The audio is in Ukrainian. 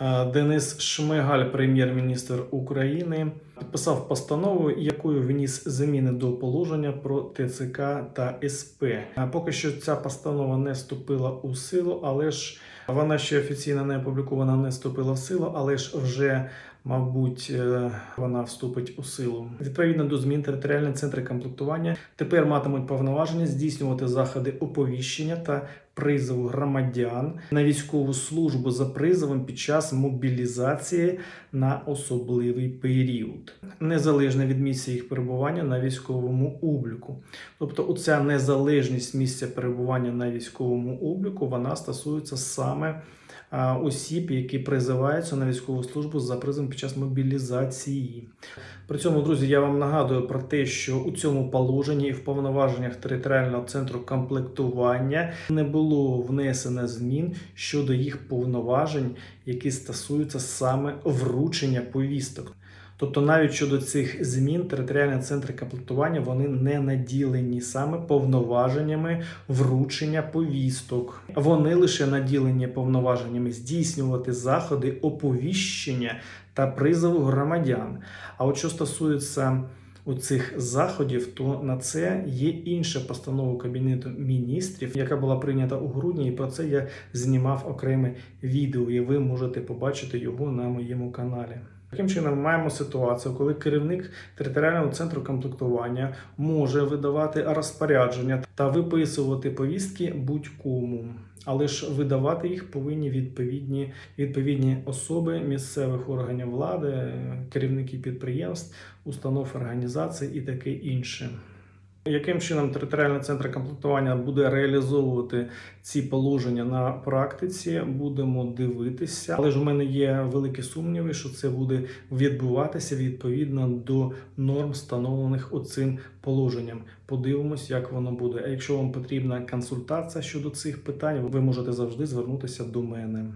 Е, Денис Шмигаль, прем'єр-міністр України, підписав постанову, якою вніс зміни до положення про ТЦК та СП. Поки що ця постанова не вступила у силу, але ж вона ще офіційно не опублікована, не вступила в силу, але ж вже. Мабуть, е, вона вступить у силу. Відповідно до змін територіальні центри комплектування тепер матимуть повноваження здійснювати заходи оповіщення та призову громадян на військову службу за призовом під час мобілізації на особливий період, незалежно від місця їх перебування на військовому обліку. Тобто, оця незалежність місця перебування на військовому обліку вона стосується саме осіб, які призиваються на військову службу за призовом під час мобілізації. При цьому, друзі, я вам нагадую про те, що у цьому положенні і в повноваженнях територіального центру комплектування не було внесено змін щодо їх повноважень, які стосуються саме вручення повісток. Тобто, навіть щодо цих змін, територіальні центри комплектування вони не наділені саме повноваженнями вручення повісток. Вони лише наділені повноваженнями здійснювати заходи оповіщення та призову громадян. А от що стосується у цих заходів, то на це є інша постанова Кабінету міністрів, яка була прийнята у грудні, і про це я знімав окреме відео, і ви можете побачити його на моєму каналі. Таким чином, ми маємо ситуацію, коли керівник територіального центру комплектування може видавати розпорядження та виписувати повістки будь-кому, але ж видавати їх повинні відповідні, відповідні особи місцевих органів влади, керівники підприємств, установ організацій і таке інше. Яким чином територіальний центр комплектування буде реалізовувати ці положення на практиці, будемо дивитися. Але ж у мене є великі сумніви, що це буде відбуватися відповідно до норм, встановлених оцим положенням. Подивимось, як воно буде. А якщо вам потрібна консультація щодо цих питань, ви можете завжди звернутися до мене.